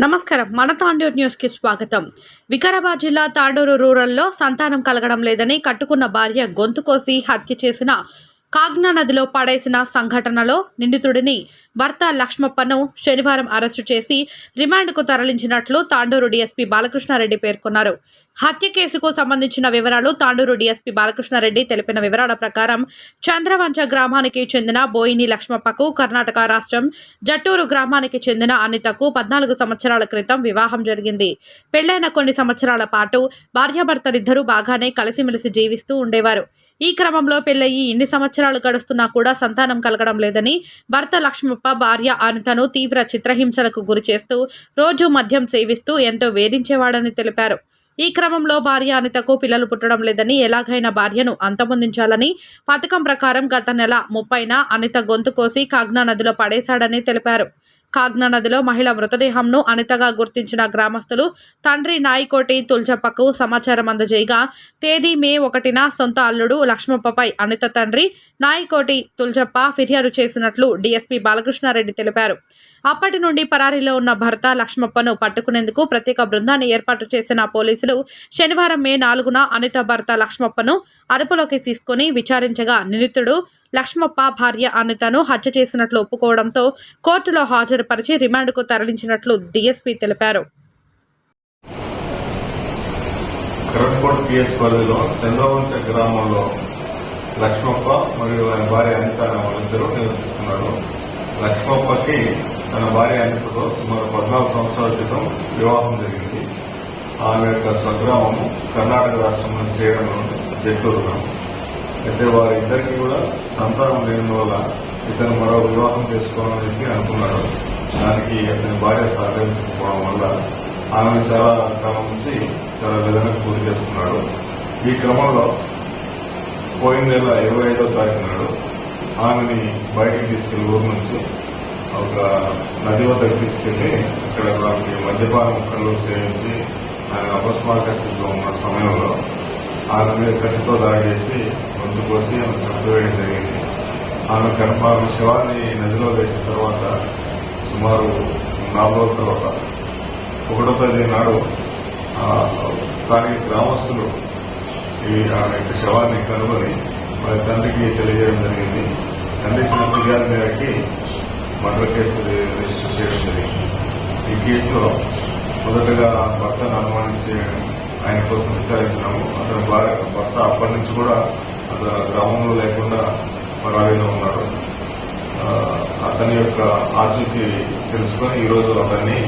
నమస్కారం. మన తాండూరు న్యూస్కి స్వాగతం. వికారాబాద్ జిల్లా తాండూరు రూరల్లో సంతానం కలగడం లేదని కట్టుకున్న భార్య గొంతు కోసి హత్య చేసిన కాగ్నా నదిలో పడేసిన సంఘటనలో నిందితుడిని భర్త లక్ష్మప్పను శనివారం అరెస్టు చేసి రిమాండ్కు తరలించినట్లు తాండూరు డీఎస్పీ బాలకృష్ణారెడ్డి పేర్కొన్నారు. హత్య కేసుకు సంబంధించిన వివరాలు తాండూరు డీఎస్పీ బాలకృష్ణారెడ్డి తెలిపిన వివరాల ప్రకారం చంద్రవంచ గ్రామానికి చెందిన బోయిని లక్ష్మప్పకు కర్ణాటక రాష్ట్రం జట్టూరు గ్రామానికి చెందిన అనితకు పద్నాలుగు సంవత్సరాల క్రితం వివాహం జరిగింది. పెళ్ళైన కొన్ని సంవత్సరాల పాటు భార్యాభర్తలిద్దరూ బాగానే కలిసిమెలిసి జీవిస్తూ ఉండేవారు. ఈ క్రమంలో పెళ్ళయి ఇన్ని సంవత్సరాలు గడుస్తున్నా కూడా సంతానం కలగడం లేదని భర్త లక్ష్మప్ప భార్య అనితను తీవ్ర చిత్రహింసలకు గురి చేస్తూ రోజు మద్యం సేవిస్తూ ఎంతో వేధించేవాడని తెలిపారు. ఈ క్రమంలో భార్య అనితకు పిల్లలు పుట్టడం లేదని ఎలాగైనా భార్యను అంతమొందించాలని పథకం ప్రకారం గత నెల ముప్పైన అనిత గొంతు కోసి కాగ్నా నదిలో పడేశాడని తెలిపారు. కాగ్నా నదిలో మహిళ మృతదేహంను అనితగా గుర్తించిన గ్రామస్తులు తండ్రి నాయికోటి తుల్జప్పకు సమాచారం అందజేయగా తేదీ మే ఒకటిన సొంత అల్లుడు లక్ష్మప్పపై అనిత తండ్రి నాయికోటి తుల్జప్ప ఫిర్యాదు చేసినట్లు డీఎస్పీ బాలకృష్ణారెడ్డి తెలిపారు. అప్పటి నుండి పరారీలో ఉన్న భర్త లక్ష్మప్పను పట్టుకునేందుకు ప్రత్యేక బృందాన్ని ఏర్పాటు చేసిన పోలీసులు శనివారం మే నాలుగున అనిత భర్త లక్ష్మప్పను అదుపులోకి తీసుకుని విచారించగా నిందితుడు లక్ష్మప్ప భార్య అనితను హత్య చేసినట్లు ఒప్పుకోవడంతో కోర్టులో హాజరుపరిచి రిమాండ్కు తరలించినట్లు డీఎస్పీ తెలిపారు. కరట్కోట్ పిఎస్ పరిధిలో చంద్రవంశ గ్రామంలో లక్ష్మప్ప మరియు ఆయన భార్య అనిత వాళ్ళిద్దరూ నివసిస్తున్నారు. లక్ష్మప్పకి తన భార్య అనితతో సుమారు పద్నాలుగు సంవత్సరాల క్రితం వివాహం జరిగింది. ఆమె యొక్క స్వగ్రామము కర్ణాటక రాష్ట్రంలో శ్రీరంగంలోని జట్టూరు గ్రామం. అయితే వారిద్దరికి కూడా సంతానం లేని వల్ల ఇతను మరో వివాహం చేసుకోవాలని చెప్పి అనుకున్నాడు. దానికి అతని భార్య సహకరించకపోవడం వల్ల ఆమె చాలా కాలం నుంచి చాలా వేదనకు గురి చేస్తున్నాడు. ఈ క్రమంలో పోయిన నెల ఇరవై ఐదో తారీఖు నాడు ఆమెని బయటికి తీసుకెళ్ళి ఊరు నుంచి ఒక నది వద్దకు తీసుకెళ్ళి అక్కడ ఆమెకి మద్యపాన ముక్కలు సేవించి ఆయన అపస్మారక స్థితిలో ఉన్న సమయంలో ఆమె మీద కత్తితో దాగేసి చేసి గొంతు కోసి ఆమె చంపివేయడం జరిగింది. ఆమె కనుక ఆమె శవాన్ని నదిలో వేసిన తర్వాత సుమారు నాలుగు రోజుల తర్వాత ఒకటో తేదీ నాడు ఆ, స్థానిక గ్రామస్తులు ఈ ఆమె యొక్క శవాన్ని కనుగొని మరి తండ్రికి తెలియజేయడం జరిగింది. తండ్రి ఇచ్చిన ఫిర్యాదు మేరకి మర్డర్ కేసు రిజిస్టర్ చేయడం జరిగింది. ఈ కేసులో మొదటగా భర్తను అనుమానించే ఆయన కోసం విచారించినాము. అతని భార్య భర్త అప్పటి నుంచి కూడా అతను గ్రామంలో లేకుండా పరారీలో ఉన్నాడు. అతని యొక్క ఆచూకీ తెలుసుకొని ఈరోజు అతన్ని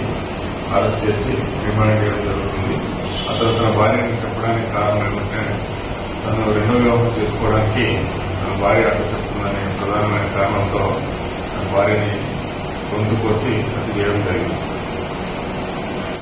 అరెస్ట్ చేసి రిమాండ్ చేయడం జరుగుతుంది. అతను తన భార్యని చెప్పడానికి కారణం ఏంటంటే తను రెండో వివాహం చేసుకోవడానికి తన భార్య అడ్డు చెప్తుందనే ప్రధానమైన కారణంతో తన భార్యని గొంతు కోసి హత్య చేయడం జరిగింది.